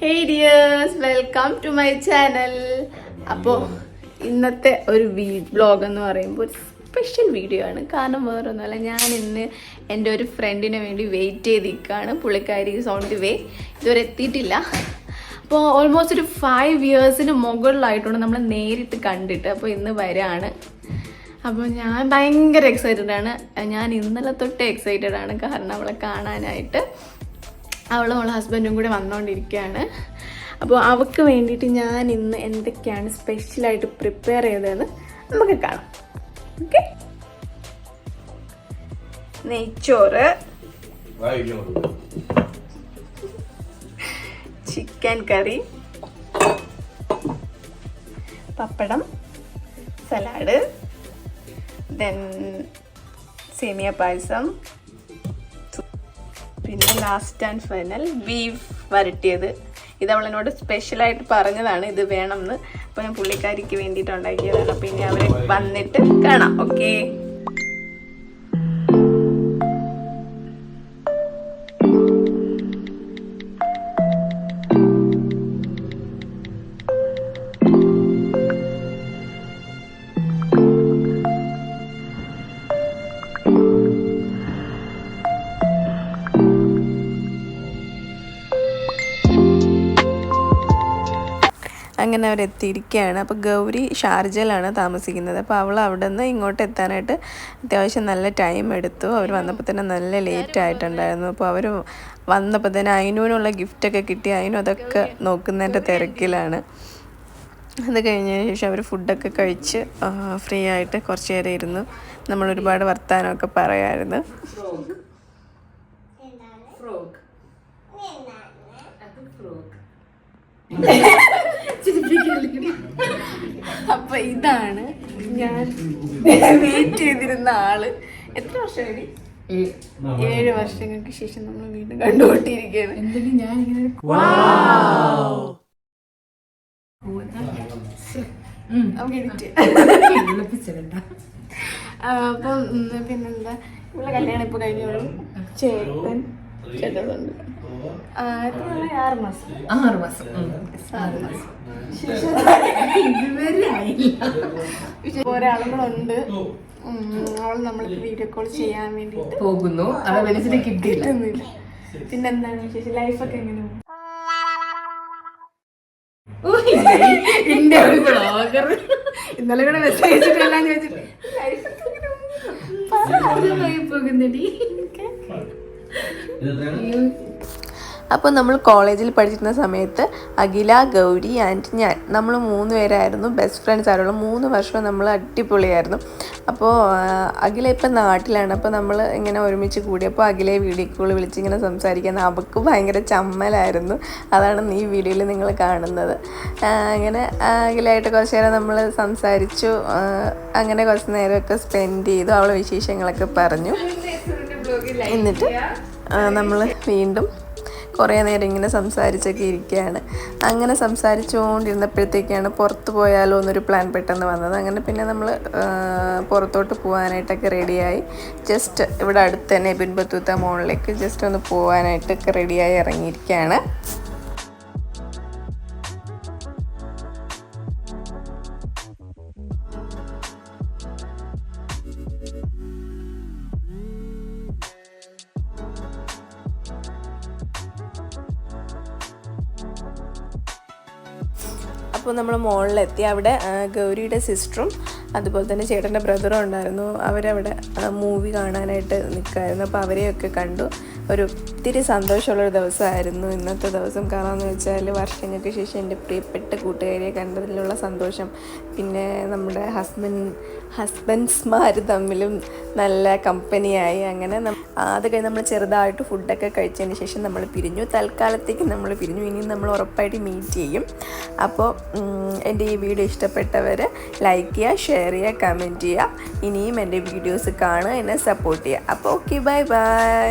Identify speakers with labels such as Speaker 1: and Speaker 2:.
Speaker 1: Hey dears welcome to my channel അപ്പോൾ ഇന്നത്തെ ഒരു വീ ബ്ലോഗ് എന്ന് പറയുമ്പോൾ ഒരു സ്പെഷ്യൽ വീഡിയോ ആണ്. കാരണം വേറൊന്നുമല്ല ഞാൻ ഇന്ന് എന്റെ ഒരു ഫ്രണ്ടിന് വേണ്ടി വെയിറ്റ് ചെയ്തിരിക്കുകയാണ്. പുള്ളിക്കാരി സൗണ്ട് വേ ഇതുവരെ എത്തിയിട്ടില്ല. അപ്പോൾ ഓൾമോസ്റ്റ് ഒരു ഫൈവ് ഇയേഴ്സിന് മുകളിലായിട്ടുണ്ട്. നമ്മൾ നേരിട്ട് കണ്ടിട്ട്. അപ്പോൾ ഇന്ന് വരാണ്. അപ്പോൾ ഞാൻ ഭയങ്കര എക്സൈറ്റഡ് ആണ്. ഞാൻ ഇന്നലെ തൊട്ട് എക്സൈറ്റഡ് ആണ് കാരണം അവളെ കാണാനായിട്ട്. അവളും അവളെ ഹസ്ബൻഡും കൂടെ വന്നുകൊണ്ടിരിക്കുകയാണ് അപ്പോൾ അവൾക്ക് വേണ്ടിയിട്ട് ഞാൻ ഇന്ന് എന്തൊക്കെയാണ് സ്പെഷ്യലായിട്ട് പ്രിപ്പയർ ചെയ്തതെന്ന് നമുക്ക് കാണാം. ഓക്കെ നെയ്ച്ചോറ്. Chicken curry. Pappadam. Salad. Then semiya payasam. പിന്നെ ലാസ്റ്റ് ആൻഡ് ഫൈനൽ ബീഫ് വരട്ടിയത്. ഇത് അവളെന്നോട് സ്പെഷ്യലായിട്ട് പറഞ്ഞതാണ് ഇത് വേണമെന്ന്. അപ്പോൾ ഞാൻ പുള്ളിക്കാരിക്ക് വേണ്ടിയിട്ട് ഉണ്ടാക്കിയതാണ്. അപ്പോൾ ഇനി അവരെ വന്നിട്ട് കാണാം ഓക്കെ അങ്ങനെ അവരെത്തിയിരിക്കുകയാണ്. അപ്പോൾ ഗൗരി ഷാർജയിലാണ് താമസിക്കുന്നത്. അപ്പോൾ അവൾ അവിടെ നിന്ന് ഇങ്ങോട്ട് എത്താനായിട്ട് അത്യാവശ്യം നല്ല ടൈം എടുത്തു. അവർ വന്നപ്പോൾ തന്നെ നല്ല ലേറ്റ് ആയിട്ടുണ്ടായിരുന്നു. അപ്പോൾ അവർ വന്നപ്പോൾ തന്നെ അതിനൂനുള്ള ഗിഫ്റ്റൊക്കെ കിട്ടി. അതിനും അതൊക്കെ നോക്കുന്നതിന്റെ തിരക്കിലാണ്. അത് കഴിഞ്ഞതിന് ശേഷം അവർ ഫുഡൊക്കെ കഴിച്ച് ഫ്രീ ആയിട്ട് കുറച്ച് നേരം ഇരുന്നു. നമ്മൾ ഒരുപാട് വർത്തമാനമൊക്കെ പറയാമായിരുന്നു അപ്പൊ ഇതാണ് ഞാൻ വെയിറ്റ് ചെയ്തിരുന്ന ആൾ. എത്ര വർഷമായി? ഏഴ് വർഷങ്ങൾക്ക് ശേഷം നമ്മൾ വീണ്ടും കണ്ടുകൊണ്ടിരിക്കുകയാണ്
Speaker 2: എന്തെങ്കിലും ഞാൻ ഇങ്ങനെ
Speaker 1: നമുക്ക് എഡിറ്റ്
Speaker 2: വിളിപ്പിച്ചിട്ടുണ്ട
Speaker 1: അപ്പം പിന്നെന്താ? ഇവിടെ കല്യാണം ഇപ്പൊ കഴിഞ്ഞോളൂ ചേട്ടൻ നാളായി? ആറ് മാസം.
Speaker 2: ആറ് മാസം.
Speaker 1: ആറ് മാസം.
Speaker 2: ഇതുവരെ ആയില്ല.
Speaker 1: ഒരാളും കൂടെ ഉണ്ട് അവൾ നമ്മൾക്ക് വീഡിയോ കോൾ ചെയ്യാൻ വേണ്ടി
Speaker 2: പോകുന്നു. അവളെ വിളിച്ചിട്ട് കിട്ടിയില്ല.
Speaker 1: പിന്നെന്താണ് വിശേഷം? ലൈഫൊക്കെ എങ്ങനെ
Speaker 2: എന്റെ ഒരു ബ്ലോഗർ
Speaker 1: ഇന്നലെ കൂടെ മെസ്സേജ് അയച്ചിട്ടെല്ലാം ചോദിച്ചിട്ട്. ലൈഫൊക്കെ?
Speaker 2: പോകുന്നടി.
Speaker 1: അപ്പോൾ നമ്മൾ കോളേജിൽ പഠിച്ചിരുന്ന സമയത്ത് അഖില ഗൗരി ആൻഡ് ഞാൻ നമ്മൾ മൂന്ന് പേരായിരുന്നു ബെസ്റ്റ് ഫ്രണ്ട്സ് ആയിരുന്നു മൂന്ന് വർഷം നമ്മൾ അടിപൊളിയായിരുന്നു. അപ്പോൾ അഖില ഇപ്പം നാട്ടിലാണ്. അപ്പോൾ നമ്മൾ ഇങ്ങനെ ഒരുമിച്ച് കൂടിയപ്പോൾ അഖിലെ വീഡിയോ കോൾ വിളിച്ച് ഇങ്ങനെ സംസാരിക്കാൻ അവൾക്ക് ഭയങ്കര ചമ്മലായിരുന്നു. അതാണ് ഈ വീഡിയോയിൽ നിങ്ങൾ കാണുന്നത്. അങ്ങനെ അഖിലായിട്ട് കുറച്ച് നേരം നമ്മൾ സംസാരിച്ചു. അങ്ങനെ കുറച്ച് നേരമൊക്കെ സ്പെൻഡ് ചെയ്തു. അവളെ വിശേഷങ്ങളൊക്കെ പറഞ്ഞു. എന്നിട്ട് നമ്മൾ വീണ്ടും കുറേ നേരം ഇങ്ങനെ സംസാരിച്ചൊക്കെ ഇരിക്കുകയാണ്. അങ്ങനെ സംസാരിച്ചുകൊണ്ടിരുന്നപ്പോഴത്തേക്കാണ് പുറത്ത് പോയാലോ എന്നൊരു പ്ലാൻ പെട്ടെന്ന് വന്നത്. അങ്ങനെ പിന്നെ നമ്മൾ പുറത്തോട്ട് പോകാനായിട്ടൊക്കെ റെഡിയായി ജസ്റ്റ് ഇവിടെ അടുത്ത് തന്നെ ബിൻബത്തൂത്ത മോളിലേക്ക് ജസ്റ്റ് ഒന്ന് പോകാനായിട്ടൊക്കെ റെഡിയായി ഇറങ്ങിയിരിക്കുകയാണ്. അപ്പോൾ നമ്മൾ മുകളിലെത്തി അവിടെ ഗൗരിയുടെ സിസ്റ്ററും അതുപോലെ തന്നെ ചേട്ടന്റെ ബ്രദറും ഉണ്ടായിരുന്നു. അവരവിടെ മൂവി കാണാനായിട്ട് നിൽക്കുമായിരുന്നു അപ്പോൾ അവരെയൊക്കെ കണ്ടു. ഒരു ഒത്തിരി സന്തോഷമുള്ളൊരു ദിവസമായിരുന്നു ഇന്നത്തെ ദിവസം. കാരണം വെച്ചാൽ വർഷങ്ങൾക്ക് ശേഷം എന്റെ പ്രിയപ്പെട്ട കൂട്ടുകാരിയെ കണ്ടതിലുള്ള സന്തോഷം. പിന്നെ നമ്മുടെ ഹസ്ബൻഡ് ഹസ്ബൻഡ്സ്മാർ തമ്മിലും നല്ല കമ്പനിയായി. അങ്ങനെ അത് കഴിഞ്ഞ് നമ്മൾ ചെറുതായിട്ട് ഫുഡൊക്കെ കഴിച്ചതിന് ശേഷം നമ്മൾ പിരിഞ്ഞു. തൽക്കാലത്തേക്ക് നമ്മൾ പിരിഞ്ഞു. ഇനിയും നമ്മൾ ഉറപ്പായിട്ട് മീറ്റ് ചെയ്യും. അപ്പോൾ എന്റെ ഈ വീഡിയോ ഇഷ്ടപ്പെട്ടവർ ലൈക്ക് ചെയ്യുക ഷെയർ ചെയ്യുക കമന്റ് ചെയ്യുക. ഇനിയും എന്റെ വീഡിയോസ് കാണുക എന്നെ സപ്പോർട്ട് ചെയ്യുക. അപ്പോൾ ഓക്കെ ബൈ ബൈ